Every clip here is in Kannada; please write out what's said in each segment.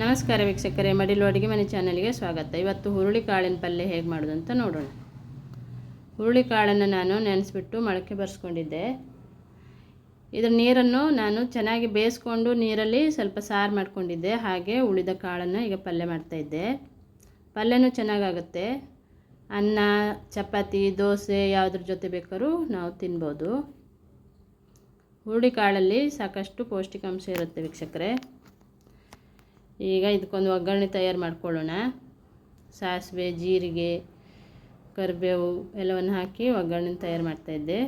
ನಮಸ್ಕಾರ ವೀಕ್ಷಕರೇ, ಮಡಿಲು ಅಡುಗೆ ಮನೆ ಚಾನಲ್ಗೆ ಸ್ವಾಗತ. ಇವತ್ತು ಹುರುಳಿ ಕಾಳಿನ ಪಲ್ಯ ಹೇಗೆ ಮಾಡೋದು ಅಂತ ನೋಡೋಣ. ಹುರುಳಿ ಕಾಳನ್ನು ನಾನು ನೆನೆಸ್ಬಿಟ್ಟು ಮೊಳಕೆ ಬರೆಸ್ಕೊಂಡಿದ್ದೆ. ಇದರ ನೀರನ್ನು ನಾನು ಚೆನ್ನಾಗಿ ಬೇಯಿಸ್ಕೊಂಡು ನೀರಲ್ಲಿ ಸ್ವಲ್ಪ ಸಾರು ಮಾಡ್ಕೊಂಡಿದ್ದೆ. ಹಾಗೆ ಉಳಿದ ಕಾಳನ್ನು ಈಗ ಪಲ್ಯ ಮಾಡ್ತಾಯಿದ್ದೆ. ಪಲ್ಯನೂ ಚೆನ್ನಾಗಾಗುತ್ತೆ. ಅನ್ನ, ಚಪಾತಿ, ದೋಸೆ ಯಾವುದ್ರ ಜೊತೆ ಬೇಕಾದ್ರೂ ನಾವು ತಿನ್ಬೋದು. ಹುರುಳಿ ಕಾಳಲ್ಲಿ ಸಾಕಷ್ಟು ಪೌಷ್ಟಿಕಾಂಶ ಇರುತ್ತೆ ವೀಕ್ಷಕರೇ. ಈಗ ಇದಕ್ಕೊಂದು ಒಗ್ಗರಣೆ ತಯಾರು ಮಾಡ್ಕೊಳ್ಳೋಣ. ಸಾಸಿವೆ, ಜೀರಿಗೆ, ಕರಿಬೇವು ಎಲ್ಲವನ್ನು ಹಾಕಿ ಒಗ್ಗರಣೆ ತಯಾರು ಮಾಡ್ತಾಯಿದ್ದೆ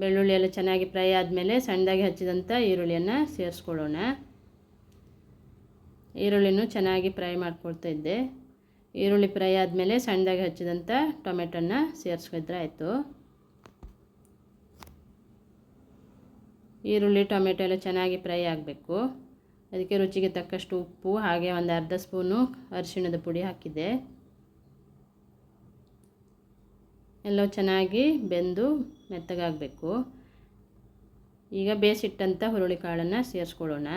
ಬೆಳ್ಳುಳ್ಳಿ ಎಲ್ಲ ಚೆನ್ನಾಗಿ ಫ್ರೈ ಆದಮೇಲೆ ಸಣ್ಣದಾಗಿ ಹಚ್ಚಿದಂಥ ಈರುಳ್ಳಿಯನ್ನು ಸೇರಿಸ್ಕೊಳ್ಳೋಣ. ಈರುಳ್ಳಿನೂ ಚೆನ್ನಾಗಿ ಫ್ರೈ ಮಾಡ್ಕೊಳ್ತಾ ಇದ್ದೆ. ಈರುಳ್ಳಿ ಫ್ರೈ ಆದಮೇಲೆ ಸಣ್ಣದಾಗಿ ಹಚ್ಚಿದಂಥ ಟೊಮೆಟೊನ ಸೇರಿಸ್ಕೊಂಡ್ರೆ ಆಯಿತು. ಈರುಳ್ಳಿ, ಟೊಮೆಟೊ ಎಲ್ಲ ಚೆನ್ನಾಗಿ ಫ್ರೈ ಆಗಬೇಕು. ಅದಕ್ಕೆ ರುಚಿಗೆ ತಕ್ಕಷ್ಟು ಉಪ್ಪು, ಹಾಗೆ ಒಂದು ಅರ್ಧ ಸ್ಪೂನು ಅರಿಶಿಣದ ಪುಡಿ ಹಾಕಿದ್ದೆ ಎಲ್ಲ ಚೆನ್ನಾಗಿ ಬೆಂದು ಮೆತ್ತಗಾಗಬೇಕು. ಈಗ ಬೇಯಿಸಿಟ್ಟಂಥ ಹುರುಳಿ ಕಾಳನ್ನು ಸೇರಿಸ್ಕೊಳ್ಳೋಣ.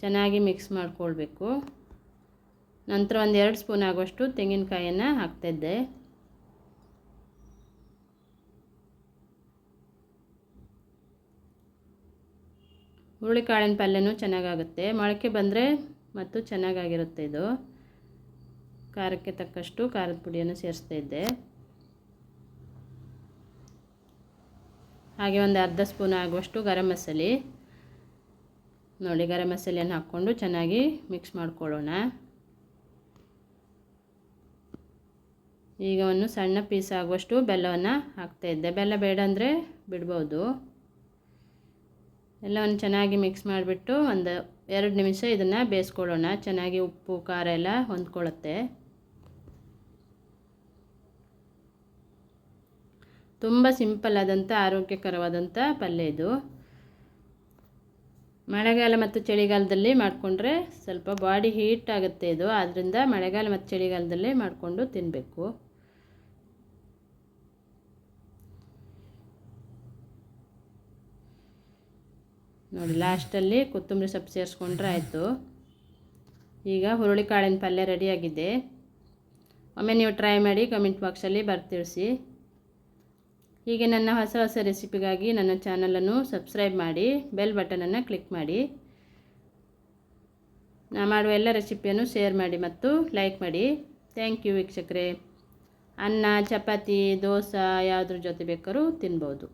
ಚೆನ್ನಾಗಿ ಮಿಕ್ಸ್ ಮಾಡಿಕೊಳ್ಬೇಕು. ನಂತರ ಒಂದು ಎರಡು ಸ್ಪೂನ್ ಆಗುವಷ್ಟು ತೆಂಗಿನಕಾಯನ್ನು ಹಾಕ್ತಾಯಿದ್ದೆ ಹುರುಳಿಕಾಳಿನ ಪಲ್ಯನೂ ಚೆನ್ನಾಗಾಗುತ್ತೆ. ಮೊಳಕೆ ಬಂದರೆ ಮತ್ತು ಚೆನ್ನಾಗಾಗಿರುತ್ತೆ ಇದು. ಖಾರಕ್ಕೆ ತಕ್ಕಷ್ಟು ಖಾರದ ಪುಡಿಯನ್ನು ಸೇರಿಸ್ತಾ ಇದ್ದೆ. ಹಾಗೆ ಒಂದು ಅರ್ಧ ಸ್ಪೂನ್ ಆಗುವಷ್ಟು ಗರಂ ಮಸಾಲೆ. ನೋಡಿ, ಗರಂ ಮಸಾಲೆಯನ್ನು ಹಾಕ್ಕೊಂಡು ಚೆನ್ನಾಗಿ ಮಿಕ್ಸ್ ಮಾಡ್ಕೊಳ್ಳೋಣ. ಈಗ ಒಂದು ಸಣ್ಣ ಪೀಸ್ ಆಗುವಷ್ಟು ಬೆಲ್ಲವನ್ನು ಹಾಕ್ತಾಯಿದ್ದೆ ಬೆಲ್ಲ ಬೇಡ ಅಂದರೆ ಬಿಡ್ಬೋದು. ಎಲ್ಲವನ್ನು ಚೆನ್ನಾಗಿ ಮಿಕ್ಸ್ ಮಾಡಿಬಿಟ್ಟು ಒಂದು ಎರಡು ನಿಮಿಷ ಇದನ್ನು ಬೇಯಿಸ್ಕೊಳ್ಳೋಣ. ಚೆನ್ನಾಗಿ ಉಪ್ಪು, ಖಾರ ಎಲ್ಲ ಹೊಂದ್ಕೊಳ್ಳುತ್ತೆ. ತುಂಬ ಸಿಂಪಲ್ ಆದಂಥ ಆರೋಗ್ಯಕರವಾದಂಥ ಪಲ್ಯ ಇದು. ಮಳೆಗಾಲ ಮತ್ತು ಚಳಿಗಾಲದಲ್ಲಿ ಮಾಡಿಕೊಂಡ್ರೆ ಸ್ವಲ್ಪ ಬಾಡಿ ಹೀಟ್ ಆಗುತ್ತೆ ಇದು. ಆದ್ದರಿಂದ ಮಳೆಗಾಲ ಮತ್ತು ಚಳಿಗಾಲದಲ್ಲಿ ಮಾಡಿಕೊಂಡು ತಿನ್ನಬೇಕು ನೋಡಿ, ಲಾಸ್ಟಲ್ಲಿ ಕೊತ್ತಂಬರಿ ಸೊಪ್ಪು ಸೇರಿಸ್ಕೊಂಡ್ರೆ ಆಯಿತು. ಈಗ ಹುರುಳಿ ಕಾಳಿನ ಪಲ್ಯ ರೆಡಿಯಾಗಿದೆ. ಒಮ್ಮೆ ನೀವು ಟ್ರೈ ಮಾಡಿ ಕಮೆಂಟ್ ಬಾಕ್ಸಲ್ಲಿ ಬರ್ತಿಳಿಸಿ ಹೀಗೆ ನನ್ನ ಹೊಸ ಹೊಸ ರೆಸಿಪಿಗಾಗಿ ನನ್ನ ಚಾನಲನ್ನು ಸಬ್ಸ್ಕ್ರೈಬ್ ಮಾಡಿ, ಬೆಲ್ ಬಟನನ್ನು ಕ್ಲಿಕ್ ಮಾಡಿ. ನಾ ಮಾಡುವ ಎಲ್ಲ ರೆಸಿಪಿಯನ್ನು ಶೇರ್ ಮಾಡಿ ಮತ್ತು ಲೈಕ್ ಮಾಡಿ. ಥ್ಯಾಂಕ್ ಯು ವೀಕ್ಷಕರೇ. ಅನ್ನ, ಚಪಾತಿ, ದೋಸೆ ಯಾವುದ್ರ ಜೊತೆ ಬೇಕಾದ್ರೂ ತಿನ್ಬೋದು.